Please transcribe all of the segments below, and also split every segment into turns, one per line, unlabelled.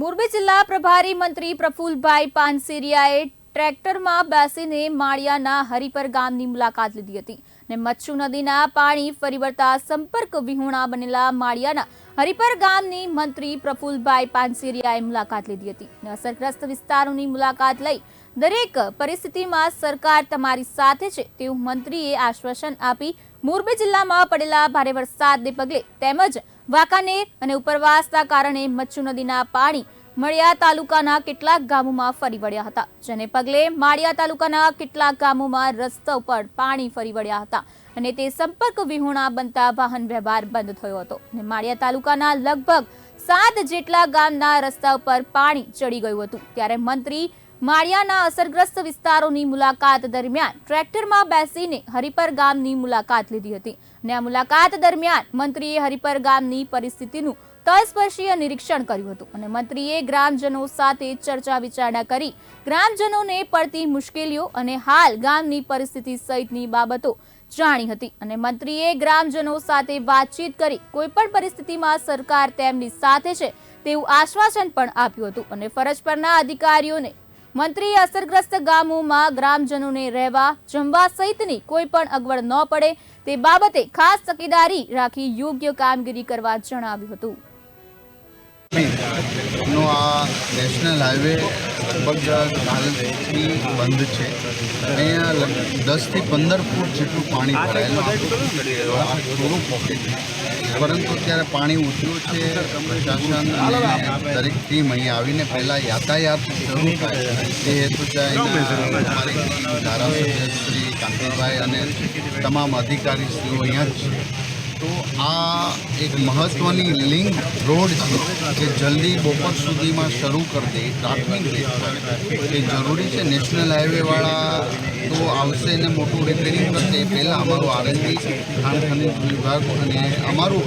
મોરબી જિલ્લા પ્રભારી મંત્રી પ્રફુલભાઈ પાનસેરિયાએ ટ્રેક્ટરમાં બેસીને માળિયાના હરિપર ગામની મુલાકાત લીધી હતી ને મચ્છુ નદીના પાણી ફરી વળતા સંપર્ક વિહોણા બનેલા માળિયાના હરિપર ગામની મંત્રી પ્રફુલભાઈ પાનસેરિયાએ મુલાકાત લીધી હતી ને અસરગ્રસ્ત વિસ્તારોની મુલાકાત લઈ દરેક પરિસ્થિતિમાં સરકાર તમારી સાથે છે તેવું મંત્રીએ આશ્વાસન આપી. મોરબી જિલ્લામાં પડેલા ભારે વરસાદને પગલે તેમજ વાંકાનેર અને ઉપરવાસના કારણે મચ્છુ નદીના પાણી મળિયા તાલુકાના કેટલાક ગામોમાં ફરી વળ્યા હતા, જેને પગલે માળિયા તાલુકાના કેટલાક ગામોમાં રસ્તા ઉપર પાણી ફરી વળ્યા હતા અને તે સંપર્ક વિહોણા બનતા વાહન વ્યવહાર બંધ થયો હતો અને માળિયા તાલુકાના લગભગ સાત જેટલા ગામના રસ્તા ઉપર પાણી ચડી ગયું હતું. ત્યારે મંત્રી માળિયાના અસરગ્રસ્ત વિસ્તારોની મુલાકાત દરમિયાન ટ્રેક્ટરમાં બેસીને હરિપર ગામની મુલાકાત લીધી હતી અને આ મુલાકાત દરમિયાન મંત્રીએ હરિપર ગામની પરિસ્થિતિનું તલસ્પર્શીય નિરીક્ષણ કર્યું હતું અને મંત્રીએ ગ્રામજનો સાથે ચર્ચા વિચારણા કરી ગ્રામજનોને પડતી મુશ્કેલીઓ અને હાલ ગામની પરિસ્થિતિ સહિતની બાબતો જાણી હતી અને મંત્રીએ ગ્રામજનો સાથે વાતચીત કરી કોઈપણ પરિસ્થિતિમાં સરકાર તેમની સાથે છે તેવું આશ્વાસન પણ આપ્યું હતું અને ફરજ પરના અધિકારીઓને મંત્રીએ અસરગ્રસ્ત ગામોમાં ગ્રામજનોને રહેવા, જમવા સહિતની કોઈ પણ અગવડ ન પડે તે બાબતે ખાસ તકેદારી રાખી યોગ્ય કામગીરી કરવા જણાવ્યું હતું.
નો આ નેશનલ હાઈવે લગભગ કાલથી બંધ છે. અહીંયા દસથી પંદર ફૂટ જેટલું પાણી ભરાયેલું થોડું પોકેટ પરંતુ અત્યારે પાણી ઉતર્યું છે. પ્રશાસન દરેક ટીમ અહીંયા આવીને પહેલાં યાતાયાત શરૂ થાય. તે હેતુ અમારી ધારાસભ્ય શ્રી કાંતિભાઈ અને તમામ અધિકારીશ્રીઓ અહીંયા જ છે તો આ એક મહત્વની લિંક રોડ છે જે જલ્દી બપોર સુધીમાં શરૂ કરી દે રીતે. એ જરૂરી છે, નેશનલ હાઈવેવાળા તો આવશે ને મોટું રિપેરિંગ કરશે એ પહેલાં અમારું આરએનબી ખાણ ખનિજ વિભાગ અને અમારું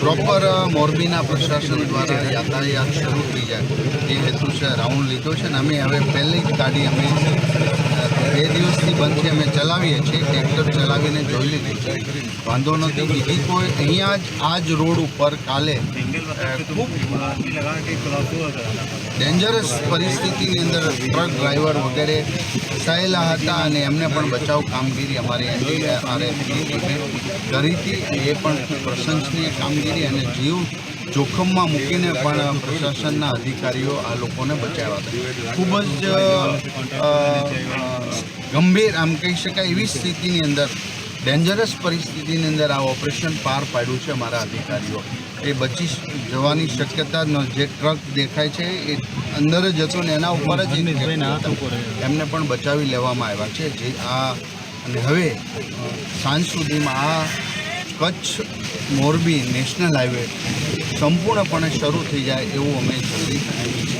પ્રોપર મોરબીના પ્રશાસન દ્વારા યાતાયાત શરૂ થઈ જાય, એ હેતુ છે, રાઉન્ડ લીધો છે ને અમે હવે પહેલી જ ગાડી અમે બે દિવસથી બંધ છે, અમે ચલાવીએ છીએ, ટ્રેક્ટર ચલાવીને જોઈ લીધી છે વાંધો નથી, બીજી કોઈ અહીંયા જ, આ જ રોડ ઉપર કાલે ડેન્જરસ પરિસ્થિતિની અંદર ટ્રક ડ્રાઈવર વગેરે ફસાયેલા હતા અને એમને પણ બચાવ કામગીરી અમારી એનડીઆરએફની કરી હતી. એ પણ પ્રશંસનીય કામગીરી અને જીવ જોખમમાં મૂકીને પણ પ્રશાસનના અધિકારીઓ આ લોકોને બચાવ્યા હતા. ખૂબ જ ગંભીર આમ કહી શકાય એવી સ્થિતિની અંદર ડેન્જરસ પરિસ્થિતિની અંદર આ ઓપરેશન પાર પાડ્યું છે અમારા અધિકારીઓ. એ બચી જવાની શક્યતા જે ટ્રક દેખાય છે એ અંદર જ હતો ને એના ઉપર જ એમને પણ બચાવી લેવામાં આવ્યા છે. જે આ અને હવે સાંજ સુધીમાં આ કચ્છ મોરબી નેશનલ હાઈવે સંપૂર્ણપણે શરૂ થઈ જાય એવું અમે જલ્દી